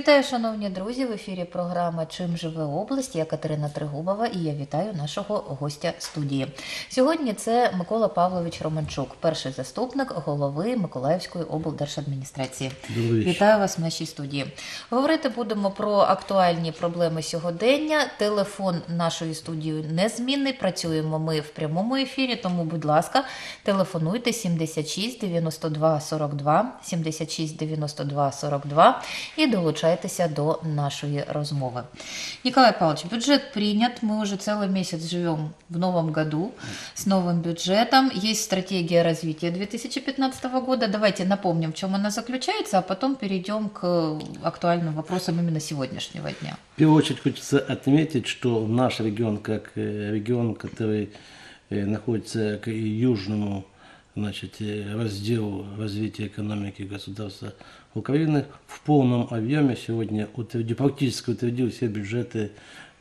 Вітаю, шановні друзі! В ефірі програма Чим живе область. Я Катерина Тригубова і я вітаю нашого гостя студії. Сьогодні це Микола Павлович Романчук, перший заступник голови Миколаївської облдержадміністрації. Вітаю вас в нашій студії. Говорити будемо про актуальні проблеми сьогодення. Телефон нашої студії незмінний. Працюємо ми в прямому ефірі, тому, будь ласка, телефонуйте 76 92 42, 76 92 42 і долучайтеся до нашої розмови. Николай Павлович, бюджет принят. Мы уже целый месяц живем в новом году с новым бюджетом. Есть стратегия развития 2015 года. Давайте напомним, в чем она заключается, а потом перейдем к актуальным вопросам именно сегодняшнего дня. В первую очередь хочется отметить, что наш регион, как э, регион, который э, находится к южному значит, э, разделу развития экономики государства Украины, в полном объеме сегодня утвердил, практически утвердил все бюджеты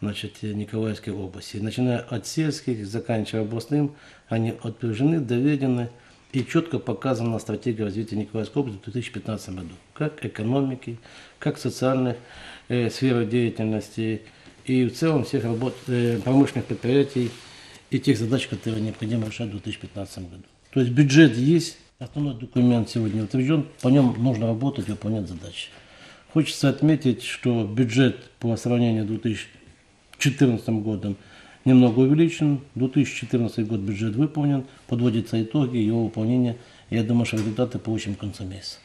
значит, Николаевской области. Начиная от сельских, заканчивая областным, они утверждены, доведены и четко показана стратегия развития Николаевской области в 2015 году. Как экономики, как социальных э, сфер деятельности и в целом всех работ, э, промышленных предприятий и тех задач, которые необходимо решать в 2015 году. То есть бюджет есть, основной документ сегодня утвержден, по нем нужно работать выполнять задачи. Хочется отметить, что бюджет по сравнению с 2014 годом немного увеличен. 2014 год бюджет выполнен, подводятся итоги его выполнения. Я думаю, что результаты получим в конце месяца.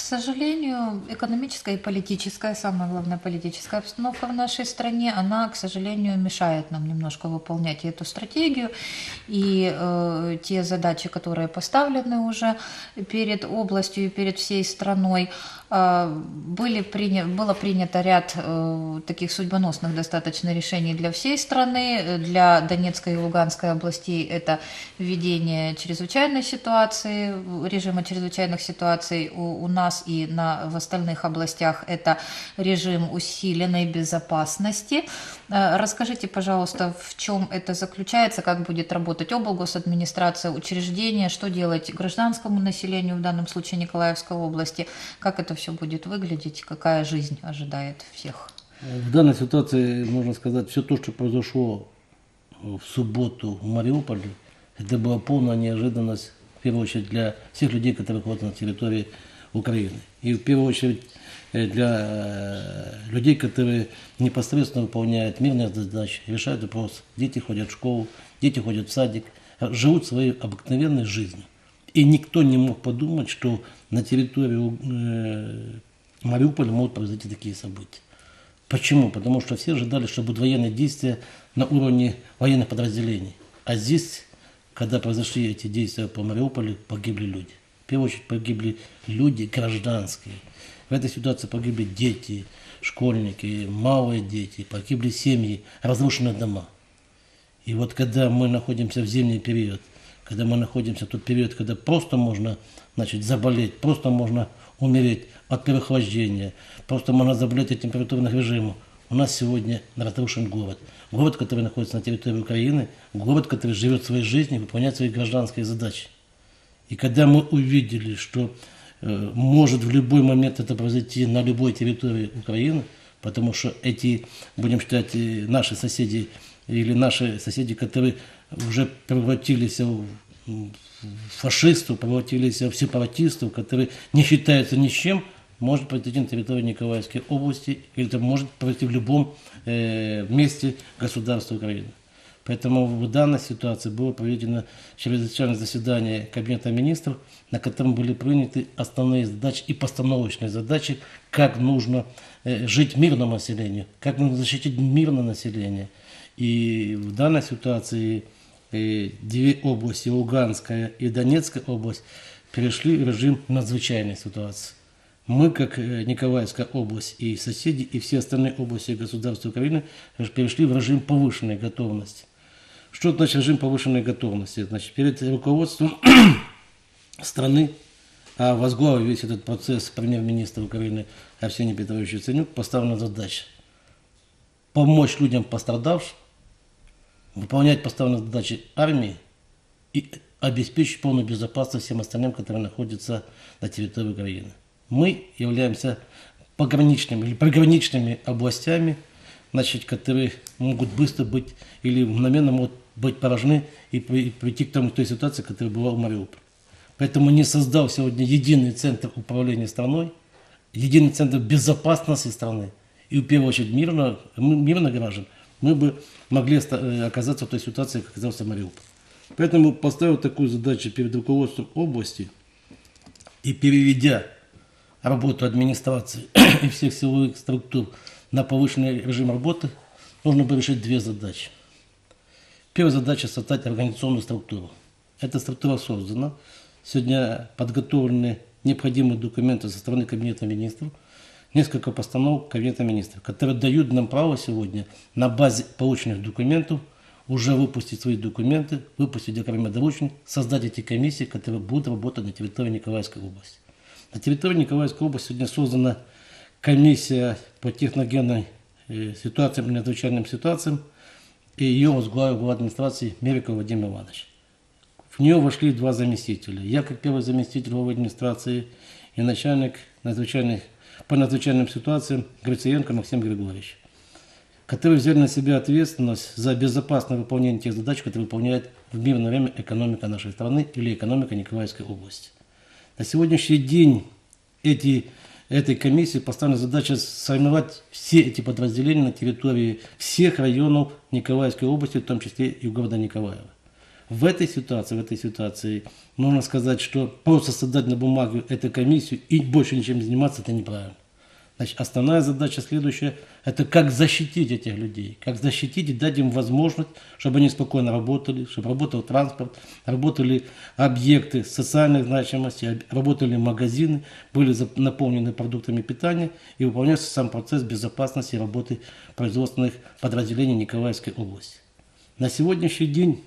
К сожалению, экономическая и политическая, самая главная политическая обстановка в нашей стране, она, к сожалению, мешает нам немножко выполнять эту стратегию. И э, те задачи, которые поставлены уже перед областью и перед всей страной, были приня- было принято ряд э, таких судьбоносных достаточно решений для всей страны. Для Донецкой и Луганской областей это введение чрезвычайной ситуации, режима чрезвычайных ситуаций у, у нас и на, в остальных областях это режим усиленной безопасности. Э, Расскажите, пожалуйста, в чем это заключается, как будет работать облгосадминистрация, учреждения, что делать гражданскому населению, в данном случае Николаевской области, как это все будет выглядеть, какая жизнь ожидает всех. В данной ситуации можно сказать, все то, что произошло в субботу в Мариуполе, это была полная неожиданность, в первую очередь, для всех людей, которые находятся на территории Украины. И в первую очередь э, для э, людей, которые непосредственно выполняют мирные задачи, решают вопрос. Дети ходят в школу, дети ходят в садик, живут своей обыкновенной жизнью. И никто не мог подумать, что на территории э, Мариуполя могут произойти такие события. Почему? Потому что все ожидали, что будут военные действия на уровне военных подразделений. А здесь, когда произошли эти действия по Мариуполю, погибли люди. В первую очередь погибли люди гражданские. В этой ситуации погибли дети, школьники, малые дети, погибли семьи, разрушены дома. И вот когда мы находимся в зимний период, когда мы находимся в тот период, когда просто можно значит, заболеть, просто можно умереть от переохлаждения, просто можно заболеть от температурных режимов, у нас сегодня разрушен город. Город, который находится на территории Украины, город, который живет своей жизнью, выполняет свои гражданские задачи. И когда мы увидели, что э, может в любой момент это произойти на любой территории Украины, потому что эти, будем считать, э, наши соседи или наши соседи, которые уже превратились в в фашистов, превратились в сепаратистов, которые не считаются ни с чем, может произойти на территории Николаевской области, или это может произойти в любом э, месте государства Украины. Поэтому в данной ситуации было проведено чрезвычайное заседание Кабинета министров, на котором были приняты основные задачи и постановочные задачи, как нужно э, жить мирному населению, как нужно защитить мирное население. И в данной ситуации э, две области, Луганская и Донецкая область, перешли в режим надзвычайной ситуации. Мы, как э, Николаевская область и соседи, и все остальные области государства Украины, перешли в режим повышенной готовности. Что значит режим повышенной готовности? Значит, перед руководством страны, а возглавил весь этот процесс премьер-министр Украины Арсений Петрович Яценюк, поставлена задача помочь людям пострадавшим, выполнять поставленные задачи армии и обеспечить полную безопасность всем остальным, которые находятся на территории Украины. Мы являемся пограничными или приграничными областями, значит, которые могут быстро быть или мгновенно могут быть поражены и при- и прийти к тому, к той ситуации, которая была в Мариуполе. Поэтому не создал сегодня единый центр управления страной, единый центр безопасности страны и в первую очередь мирно, м- мирных граждан, мы бы могли э, оказаться в той ситуации, как оказался Мариуполь. Поэтому поставил такую задачу перед руководством области и переведя работу администрации и всех силовых структур на повышенный режим работы, нужно было решить две задачи. Первая задача – создать организационную структуру. Эта структура создана. Сегодня подготовлены необходимые документы со стороны Кабинета министров, несколько постановок Кабинета министров, которые дают нам право сегодня на базе полученных документов уже выпустить свои документы, выпустить окремое доручение, создать эти комиссии, которые будут работать на территории Николаевской области. На территории Николаевской области сегодня создана комиссия по техногенной э, ситуациям и надзвычайным ситуациям, и ее возглавил глава администрации Мериков Владимир Иванович. В нее вошли два заместителя. Я, как первый заместитель главы администрации, и начальник надзвычайных, по надзвычайным ситуациям Грицеенко Максим Григорьевич, которые взяли на себя ответственность за безопасное выполнение тех задач, которые выполняет в мирное время экономика нашей страны или экономика Николаевской области. На сегодняшний день эти, этой комиссии поставлена задача сформировать все эти подразделения на территории всех районов Николаевской области, в том числе и города Николаева. В этой ситуации, в этой ситуации, можно сказать, что просто создать на бумаге эту комиссию и больше ничем заниматься, это неправильно. Значит, основная задача следующая – это как защитить этих людей, как защитить и дать им возможность, чтобы они спокойно работали, чтобы работал транспорт, работали объекты социальной значимости, работали магазины, были наполнены продуктами питания и выполнялся сам процесс безопасности работы производственных подразделений Николаевской области. На сегодняшний день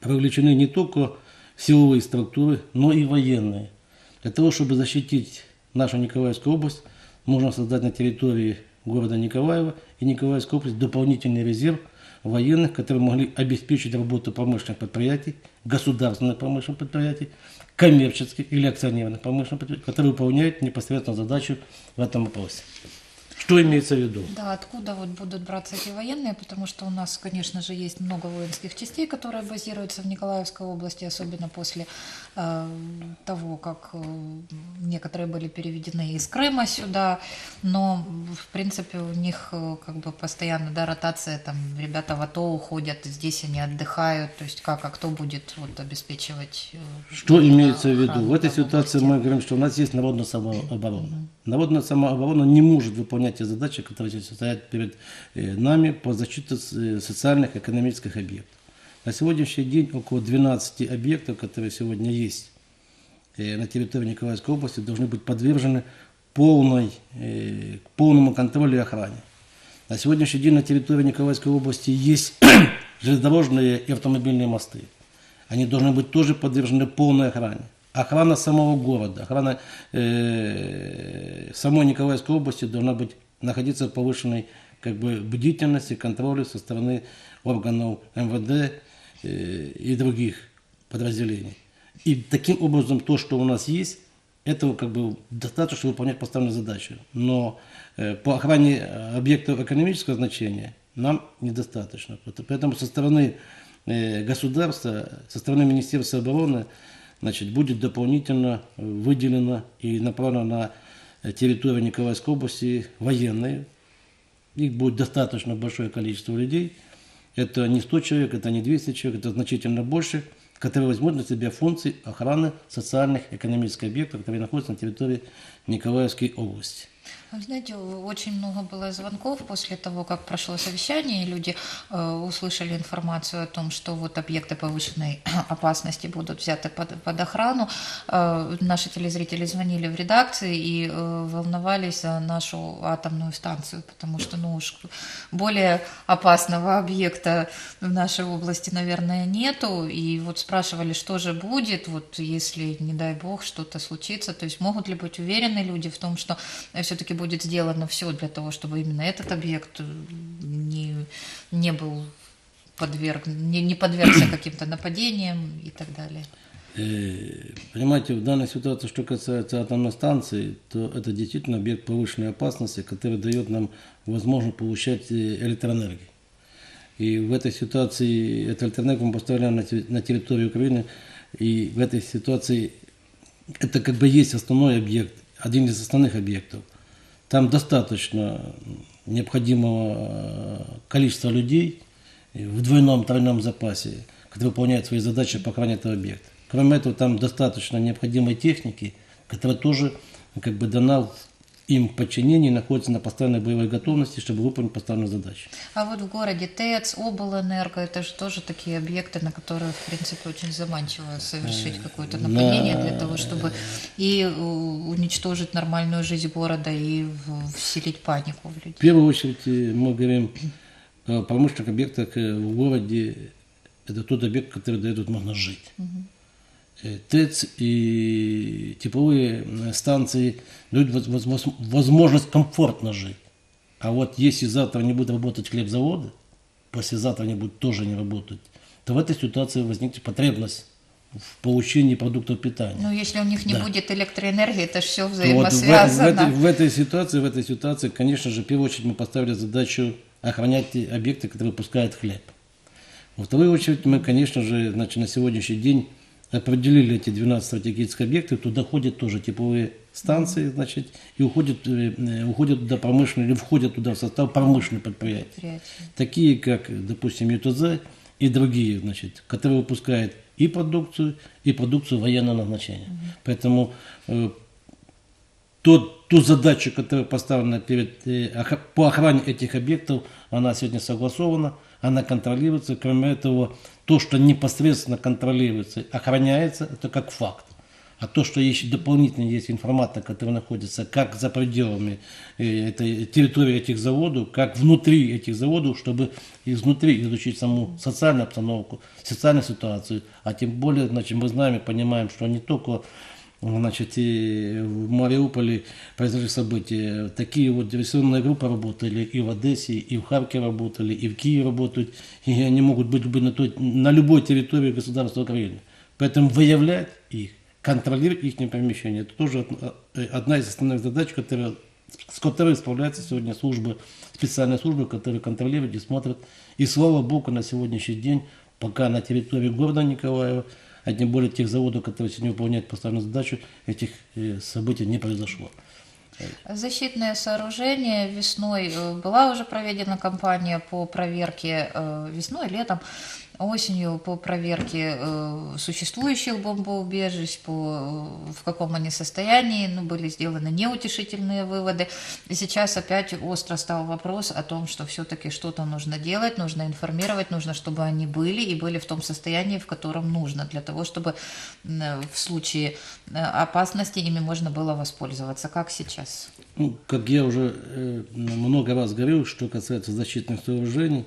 привлечены не только силовые структуры, но и военные. Для того, чтобы защитить нашу Николаевскую область, нужно создать на территории города Николаева и Николаевской области дополнительный резерв военных, которые могли обеспечить работу промышленных предприятий, государственных промышленных предприятий, коммерческих или акционерных промышленных предприятий, которые выполняют непосредственно задачу в этом вопросе. Что имеется в виду? Да, откуда вот будут браться эти военные, потому что у нас, конечно же, есть много воинских частей, которые базируются в Николаевской области, особенно после э, того, как э, некоторые были переведены из Крыма сюда, но, в принципе, у них э, как бы постоянно, да, ротация, там, ребята в АТО уходят, здесь они отдыхают, то есть как, а кто будет вот обеспечивать... э, Что имеется в виду? В этой ситуации области? мы говорим, что у нас есть народная самооборона. Народная самооборона не может выполнять те задачи, которые стоят перед э, нами по защите э, социальных и экономических объектов. На сегодняшний день около 12 объектов, которые сегодня есть э, на территории Николаевской области, должны быть подвержены полной, полному контролю и охране. На сегодняшний день на территории Николаевской области есть железнодорожные и автомобильные мосты. Они должны быть тоже подвержены полной охране. Охрана самого города, охрана э, самой Николаевской области должна быть находиться в повышенной как бы, бдительности, контроле со стороны органов МВД э, и других подразделений. И таким образом то, что у нас есть, этого как бы достаточно, чтобы выполнять поставленную задачу. Но э, по охране объектов экономического значения нам недостаточно. Поэтому со стороны э, государства, со стороны Министерства обороны значит, будет дополнительно выделено и направлено на э, территорию Николаевской области военные. Их будет достаточно большое количество людей. Это не 100 человек, это не 200 человек, это значительно больше, которые возьмут на себя функции охраны социальных экономических объектов, которые находятся на территории Николаевской области. Знаете, очень много было звонков после того, как прошло совещание, и люди э, услышали информацию о том, что вот объекты повышенной опасности будут взяты под, под охрану. Э, наши телезрители звонили в редакции и э, волновались за нашу атомную станцию, потому что, ну уж более опасного объекта в нашей области, наверное, нету. И вот спрашивали, что же будет, вот если, не дай бог, что-то случится, то есть могут ли быть уверены люди в том, что все-таки будет сделано все для того, чтобы именно этот объект э, не, не был подверг, не, не подвергся каким-то нападениям и так далее. Э, Понимаете, в данной ситуации, что касается атомной станции, то это действительно объект повышенной опасности, который дает нам возможность получать э, электроэнергию. И в этой ситуации эту электроэнергию мы поставляем на те- на территории Украины, и в этой ситуации это как бы есть основной объект, один из основных объектов. Там достаточно необходимого э, количества людей в двойном, тройном запасе, которые выполняют свои задачи по охране этого объекта. Кроме этого, там достаточно необходимой техники, которая тоже как бы дана им подчинении, находится на постоянной боевой готовности, чтобы выполнить поставленные задачи. А вот в городе ТЭЦ, облэнерго, это же тоже такие объекты, на которые, в принципе, очень заманчиво совершить какое-то на- нападение для того, чтобы и э, уничтожить нормальную жизнь города, и вселить панику в людей. В первую очередь э, мы говорим о промышленных объектах э, в городе. Это тот объект, который дает возможность жить. Э, ТЭЦ и тепловые э, станции дают воз- воз- воз- возможность комфортно жить. А вот если завтра не будут работать хлебзаводы, послезавтра они будут тоже не работать, то в этой ситуации возникнет потребность в получении продуктов питания. Ну, если у них не Да. будет электроэнергии, это все То вот в, в, взаимосвязано. этой, в этой ситуации, в этой ситуации, конечно же, в первую очередь мы поставили задачу охранять те объекты, которые выпускают хлеб. Во вторую очередь мы, конечно же, значит, на сегодняшний день определили эти 12 стратегических объектов, туда ходят тоже тепловые станции, значит, и уходят, э, э, уходят туда промышленные, или входят туда в состав промышленных предприятий Предприятия. такие как, допустим, ЮТЗ и другие, значит, которые выпускают и продукцию, и продукцию военного назначения. Поэтому э, тот, ту задачу, которая поставлена перед, э, по охране этих объектов, она сегодня согласована, она контролируется. Кроме этого, то, что непосредственно контролируется, охраняется, это как факт. А то, что еще дополнительно есть информация, которая находится как за пределами э, этой территории этих заводов, как внутри этих заводов, чтобы изнутри изучить саму социальную обстановку, социальную ситуацию. А тем более, значит, мы знаем и понимаем, что не только Значит, и в Мариуполе произошли события. Такие вот диверсионные группы работали и в Одессе, и в Харькове работали, и в Киеве работают. И они могут быть на, той, на любой территории государства Украины. Поэтому выявлять их, контролировать их перемещение, это тоже од- э, одна из основных задач, которая, с которой справляется сегодня служба, специальная служба, которая контролирует и смотрит. И слава богу, на сегодняшний день, пока на территории города Николаева, а тем более тех заводов, которые сегодня выполняют поставленную задачу, этих э, событий не произошло. Защитное сооружение весной э, была уже проведена кампания по проверке э, весной, летом, осенью по проверке э, существующих бомбоубежищ, по э, в каком они состоянии, ну, были сделаны неутешительные выводы. И сейчас опять остро стал вопрос о том, что все-таки что-то нужно делать, нужно информировать, нужно, чтобы они были и были в том состоянии, в котором нужно, для того, чтобы м, в случае э, опасности ими можно было воспользоваться, как сейчас. Ну, как я уже э, много раз говорил, что касается защитных сооружений,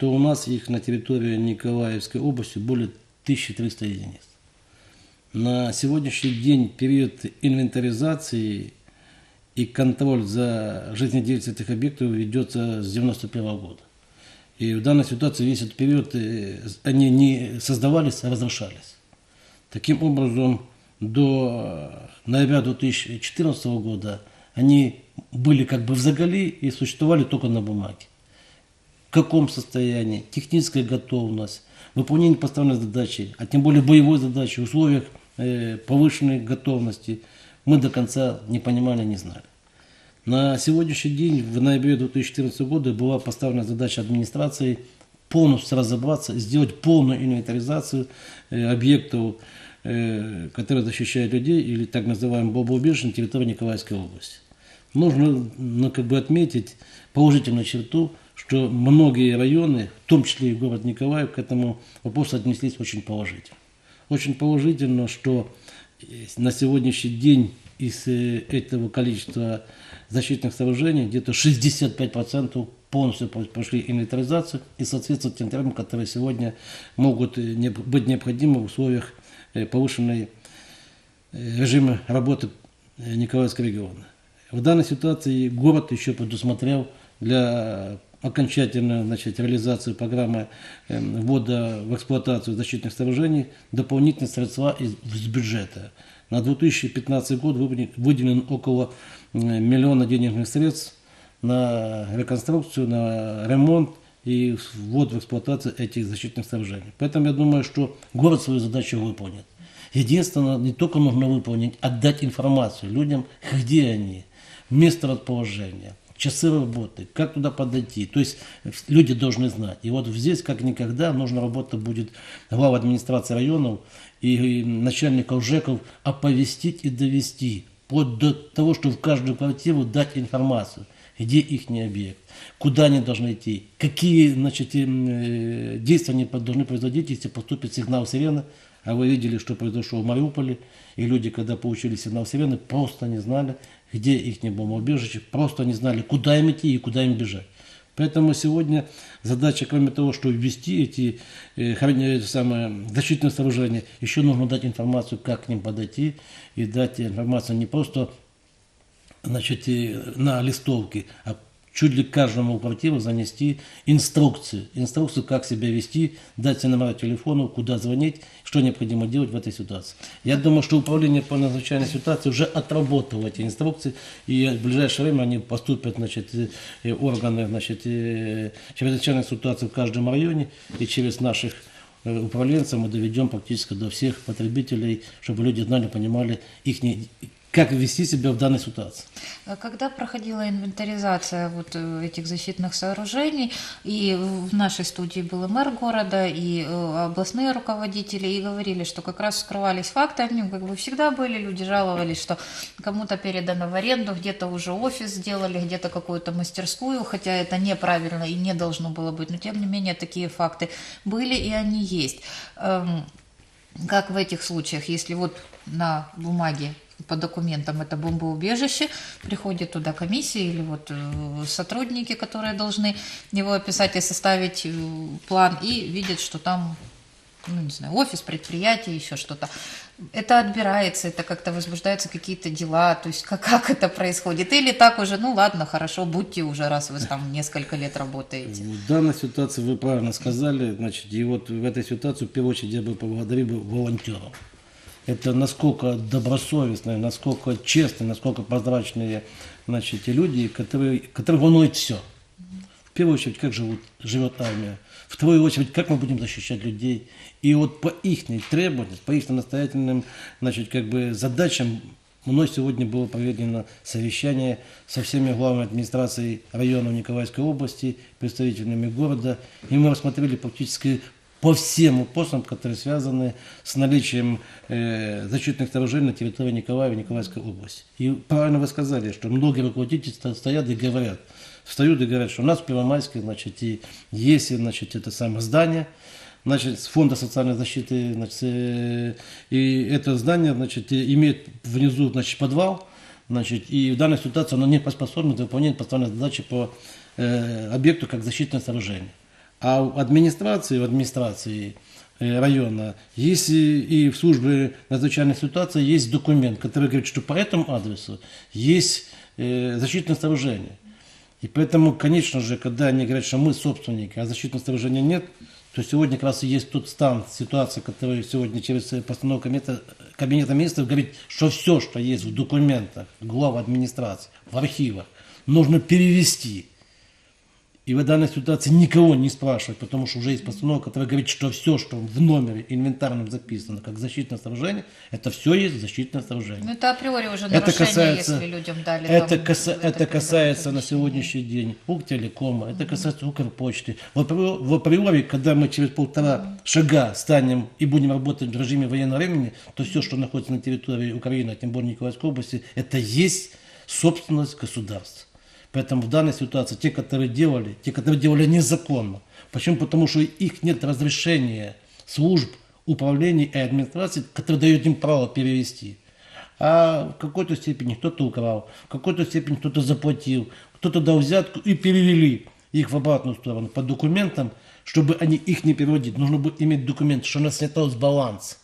то у нас их на территории Николаевской области более 1300 единиц. На сегодняшний день период инвентаризации и контроль за жизнедеятельностью этих объектов ведется с 91 года. И в данной ситуации весь этот период э, они не создавались, а разрушались. Таким образом, до ноября 2014 года они были как бы в заголи и существовали только на бумаге. В каком состоянии, техническая готовность, выполнение поставленной задачи, а тем более боевой задачи в условиях э, повышенной готовности, мы до конца не понимали, не знали. На сегодняшний день, в ноябре 2014 года, была поставлена задача администрации полностью разобраться, сделать полную инвентаризацию э, объектов, э, которые защищают людей, или так называемых бомбоубежищ на территории Николаевской области. Нужно ну, как бы отметить положительную черту, что многие районы, в том числе и город Николаев, к этому вопросу отнеслись очень положительно. Очень положительно, что э, на сегодняшний день из э, этого количества защитных сооружений где-то 65% полностью про- прошли инвентаризацию и соответствуют тем требованиям, которые сегодня могут э, быть необходимы в условиях повышенной режима работы Николаевского региона. В данной ситуации город еще предусмотрел для окончательную значит, реализацию программы э, ввода в эксплуатацию защитных сооружений дополнительные средства из, из бюджета. На 2015 год выделен- около э, миллиона денежных средств на реконструкцию, на ремонт и ввод в эксплуатацию этих защитных сооружений. Поэтому я думаю, что город свою задачу выполнит. Единственное, не только нужно выполнить, а дать информацию людям, где они, место расположения, часы работы, как туда подойти. То есть люди должны знать. И вот здесь, как никогда, нужна работа будет глав администрации районов и начальников ЖЭКов оповестить и довести вплоть до того, что в каждую квартиру дать информацию, где их объект, куда они должны идти, какие значит, э, действия они должны производить, если поступит сигнал сирены. А вы видели, что произошло в Мариуполе, и люди, когда получили сигнал сирены, просто не знали, где их бомбоубежище, просто не знали, куда им идти и куда им бежать. Поэтому сегодня задача, кроме того, что ввести эти э, храни- эти самые, защитные сооружения, еще нужно дать информацию, как к ним подойти, и дать информацию не просто значит, и на листовке, а чуть ли каждому квартиру занести инструкцию. Инструкцию, как себя вести, дать номера телефона, куда звонить, что необходимо делать в этой ситуации. Я думаю, что управление по надзвычайной ситуации уже отработало эти инструкции, и в ближайшее время они поступят значит, э, органы значит, э, чрезвычайной ситуации в каждом районе, и через наших э, управленцев мы доведем практически до всех потребителей, чтобы люди знали, понимали, их как вести себя в данной ситуации. А Когда проходила инвентаризация вот э, этих защитных сооружений, и в нашей студии был и мэр города, и э, областные руководители, и говорили, что как раз скрывались факты, они как бы всегда были, люди жаловались, что кому-то передано в аренду, где-то уже офис сделали, где-то какую-то мастерскую, хотя это неправильно и не должно было быть, но тем не менее такие факты были и они есть. Эм, как в этих случаях, если вот на бумаге по документам это бомбоубежище, приходит туда комиссия или вот э, сотрудники, которые должны его описать и составить э, план, и видят, что там, ну не знаю, офис, предприятие, еще что-то. Это отбирается, это как-то возбуждаются какие-то дела, то есть как, как это происходит? Или так уже, ну ладно, хорошо, будьте уже, раз вы там несколько лет работаете. В данной ситуации вы правильно сказали, значит, и вот в этой ситуации, в первую очередь, я бы поблагодарил бы волонтеров. Это насколько добросовестные, насколько честные, насколько прозрачные значит, те люди, которые, которые волнует все. В первую очередь, как живут, живет армия. В вторую очередь, как мы будем защищать людей. И вот по их требованиям, по их настоятельным значит, как бы задачам мной сегодня было проведено совещание со всеми главами администрации районов Николаевской области, представителями города, и мы рассмотрели практически по всем вопросам, которые связаны с наличием э, защитных сооружений на территории Николаева и Николаевской области. И правильно вы сказали, что многие руководители стоят и говорят, встают и говорят, что у нас в Первомайске, значит, и есть, значит, это самое здание, значит, с фонда социальной защиты, значит, э, и это здание, значит, и имеет внизу, значит, подвал, значит, и в данной ситуации оно не способно выполнять постоянные задачи по э, объекту как защитное сооружение. А в администрации, в администрации э, района есть и, в службе надзвычайных ситуаций есть документ, который говорит, что по этому адресу есть э, защитное сооружение. И поэтому, конечно же, когда они говорят, что мы собственники, а защитного сооружения нет, то сегодня как раз и есть тот стан, ситуация, которая сегодня через постановку кабинета, кабинета министров говорит, что все, что есть в документах глав администрации, в архивах, нужно перевести. И в данной ситуации никого не спрашивать, потому что уже есть постановка, которая говорит, что все, что в номере инвентарном записано как защитное сооружение, это все есть защитное сооружение. Ну, это априори уже Это нарушение, касается, если людям дали это, там каса- это это касается на сегодняшний день Уктелекома, это касается Укрпочты. В апри- в априори, когда мы через полтора шага станем и будем работать в режиме военного времени, то все, что находится на территории Украины, а тем более Николаевской области, это есть собственность государства. Поэтому в данной ситуации те, которые делали, те, которые делали незаконно. Почему? Потому что их нет разрешения служб управления и администрации, которые дают им право перевести. А в какой-то степени кто-то украл, в какой-то степени кто-то заплатил, кто-то дал взятку и перевели их в обратную сторону по документам, чтобы они их не переводить. Нужно было иметь документ, что у нас снято с баланса.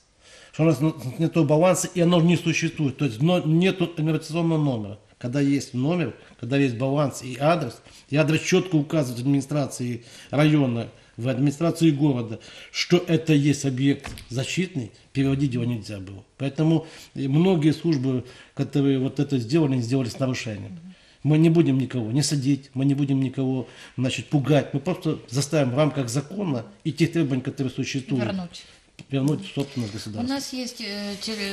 Что у нас снято баланса, и оно не существует. То есть но нету номера. Когда есть номер, когда есть баланс и адрес, и адрес четко указывает администрации района, в администрации города, что это есть объект защитный, переводить его нельзя было. Поэтому и многие службы, которые вот это сделали, сделали с нарушением. Мы не будем никого не садить, мы не будем никого значит, пугать. Мы просто заставим в рамках закона и тех требований, которые существуют, Вернуть. Вернуть в собственное У нас есть э, теле-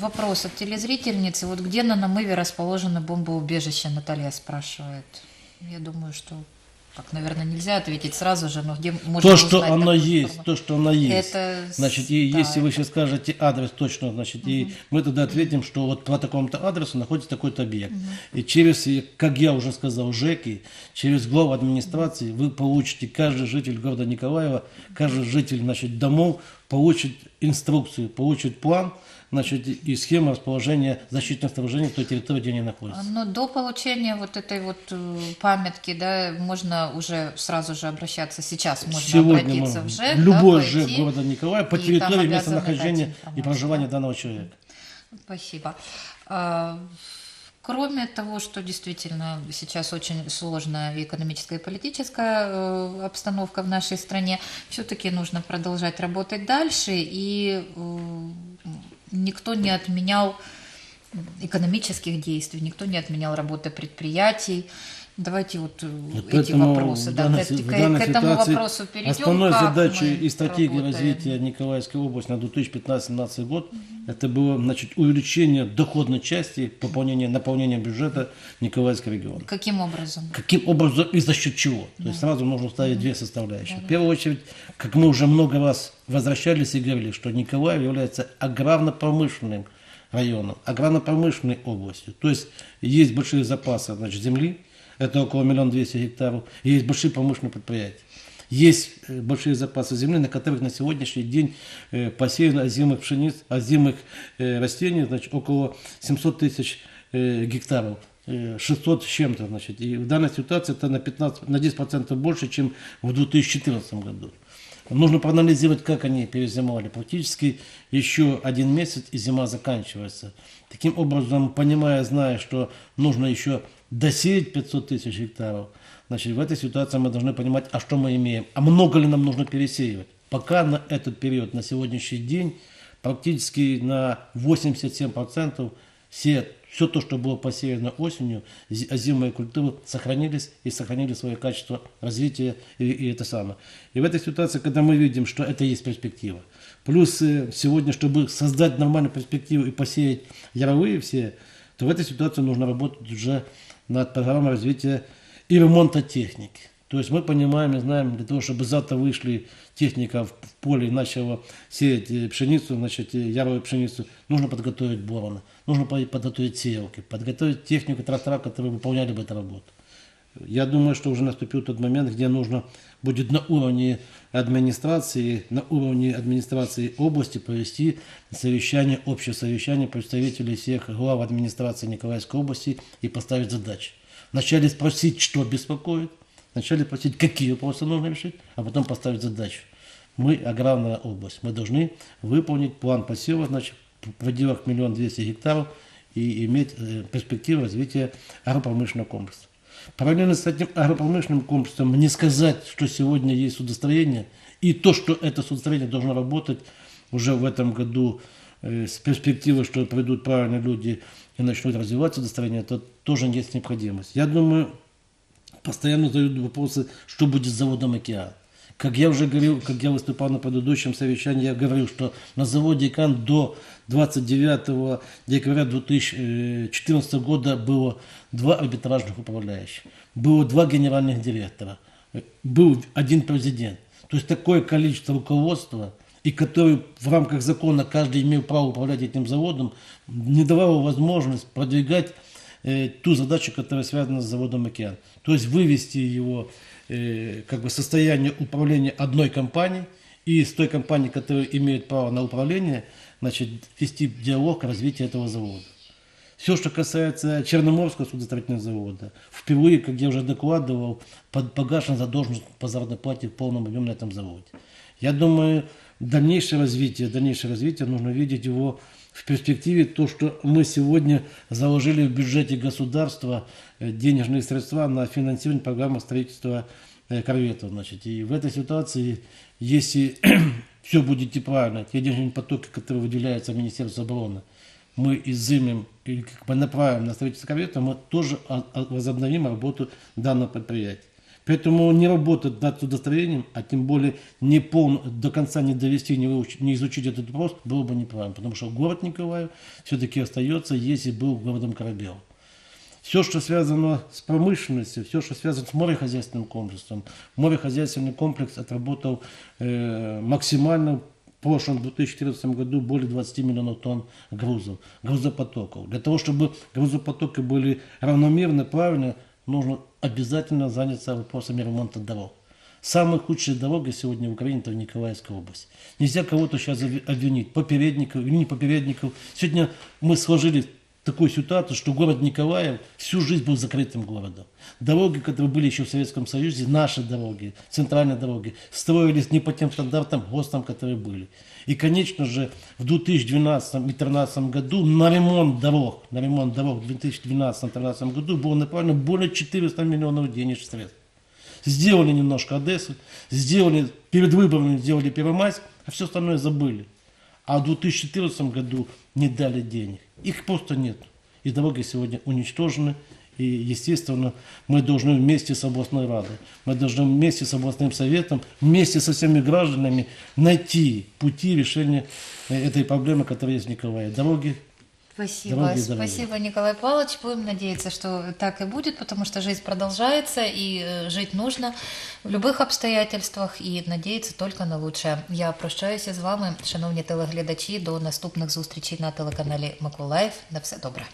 вопрос от телезрительницы. Вот где на намыве расположено бомбоубежище, Наталья спрашивает. Я думаю, что, как, наверное, нельзя ответить сразу же, но где можно То, что узнать оно есть, информацию? то, что оно есть. Это Значит, и да, если вы это- сейчас скажете адрес точно, значит, и мы тогда ответим, что вот по такому-то адресу находится такой-то объект. И через, как я уже сказал, ЖЭКи, через главу администрации вы получите, каждый житель города Николаева, каждый житель, значит, домов получит инструкцию, получит план, значит, и схему расположения защитных сооружений в той территории, где они находятся. Но до получения вот этой вот э, памятки, да, можно уже сразу же обращаться. Сейчас можно Сегодня обратиться можно в ЖЭК, любой да, ЖЭК города Николаева по территории местонахождения и проживания да. данного человека. Спасибо. Кроме того, что действительно сейчас очень сложная экономическая и политическая э, обстановка в нашей стране, все-таки нужно продолжать работать дальше, и э, никто не отменял экономических действий, никто не отменял работы предприятий. Давайте вот э, Вот эти поэтому вопросы, в да, данной к, в к- данной к этому ситуации вопросу перейдем. Основной задачей и стратегией работаем. развития Николаевской области на 2015-2017 год это было значит, увеличение доходной части, пополнение, наполнения бюджета Николаевского региона. Каким образом? Каким образом и за счет чего? То есть сразу нужно ставить две составляющие. В первую очередь, как мы уже много раз возвращались и говорили, что Николаев является аграрно-промышленным районом, аграрно-промышленной областью. То есть есть большие запасы значит, земли, это около миллиона двести гектаров, есть большие промышленные предприятия. Есть э, большие запасы земли, на которых на сегодняшний день э, посеяно озимых пшениц, озимых э, растений, значит, около 700 тысяч гектаров. э, 600 с чем-то, значит. И в данной ситуации это на, 15, на 10% больше, чем в 2014 году. Нужно проанализировать, как они перезимовали. Практически еще один месяц, и зима заканчивается. Таким образом, понимая, зная, что нужно еще досеять 500 тысяч гектаров, значит, в этой ситуации мы должны понимать, а что мы имеем, а много ли нам нужно пересеивать. Пока на этот период, на сегодняшний день, практически на 87% все, все то, что было посеяно осенью, зи- озимые культуры сохранились и сохранили свое качество развития и, и это самое. И в этой ситуации, когда мы видим, что это есть перспектива, плюс э, сегодня, чтобы создать нормальную перспективу и посеять яровые все, то в этой ситуации нужно работать уже над программой развития и ремонта техники. То есть мы понимаем и знаем, для того, чтобы завтра вышли техника в, поле и начала сеять э, пшеницу, значит, э, яровую пшеницу, нужно подготовить бороны, нужно по- подготовить сеялки, подготовить технику трактора, которые выполняли бы эту работу. Я думаю, что уже наступил тот момент, где нужно будет на уровне администрации, на уровне администрации области провести совещание, общее совещание представителей всех глав администрации Николаевской области и поставить задачи. Вначале спросить, что беспокоит, вначале спросить, какие вопросы нужно решить, а потом поставить задачу. Мы аграрная область, мы должны выполнить план посева, значит, в пределах миллион двести гектаров и иметь э, перспективу развития агропромышленного комплекса. Параллельно с этим агропромышленным комплексом не сказать, что сегодня есть судостроение, и то, что это судостроение должно работать уже в этом году э, с перспективой, что придут правильные люди и начнут развивать судостроение, это тоже есть необходимость. Я думаю, постоянно задают вопросы, что будет с заводом «Океан». Как я уже говорил, как я выступал на предыдущем совещании, я говорил, что на заводе «Океан» до 29 декабря 2014 года было два арбитражных управляющих, было два генеральных директора, был один президент. То есть такое количество руководства, и который в рамках закона каждый имел право управлять этим заводом, не давало возможность продвигать э, ту задачу, которая связана с заводом «Океан». То есть вывести его э, как бы состояние управления одной компанией и с той компанией, которая имеет право на управление, значит, вести диалог о развитии этого завода. Все, что касается Черноморского судостроительного завода, впервые, как я уже докладывал, под- погашена задолженность по заработной плате в полном объеме на этом заводе. Я думаю, дальнейшее развитие, дальнейшее развитие нужно видеть его в перспективе то, что мы сегодня заложили в бюджете государства э, денежные средства на финансирование программы строительства э, корветов. Значит. И в этой ситуации, если все будет правильно, те денежные потоки, которые выделяются Министерству обороны, мы изымем или как бы направим на строительство корвета, мы тоже возобновим работу данного предприятия. Поэтому не работать над судостроением, а тем более не пол, до конца не довести, не, выучить, не изучить этот вопрос, было бы неправильно. Потому что город Николаев все-таки остается, если был городом Корабел. Все, что связано с промышленностью, все, что связано с морехозяйственным комплексом. Морехозяйственный комплекс отработал э, максимально в прошлом 2014 году более 20 миллионов тонн грузов, грузопотоков. Для того, чтобы грузопотоки были равномерны, правильно, нужно обязательно заняться вопросами ремонта дорог. Самые худшие дороги сегодня в Украине это в Николаевской области. Нельзя кого-то сейчас обви- обвинить, попередников или не попередников. Сегодня мы сложили такую ситуацию, что город Николаев всю жизнь был закрытым городом. Дороги, которые были еще в Советском Союзе, наши дороги, центральные дороги, строились не по тем стандартам, ГОСТам, которые были. И, конечно же, в 2012 и 2013 году на ремонт дорог, на ремонт дорог в 2012-2013 году было направлено более 400 миллионов денежных средств. Сделали немножко Одессу, сделали перед выборами сделали Первомайск, а все остальное забыли. А в 2014 году не дали денег. Их просто нет. И дороги сегодня уничтожены. И, естественно, мы должны вместе с областной радой, мы должны вместе с областным советом, вместе со всеми гражданами найти пути решения э, этой проблемы, которая есть в Николаеве. Дороги Спасибо. Дороги, дороги. Спасибо, Николай Павлович. Будем надеяться, что так и будет, потому что жизнь продолжается, и э, жить нужно в любих обстоятельствах, і надіятися тільки на лучше. Я прощаюся з вами, шановні телеглядачі, до наступних зустрічей на телеканалі Миколаїв. На все добре.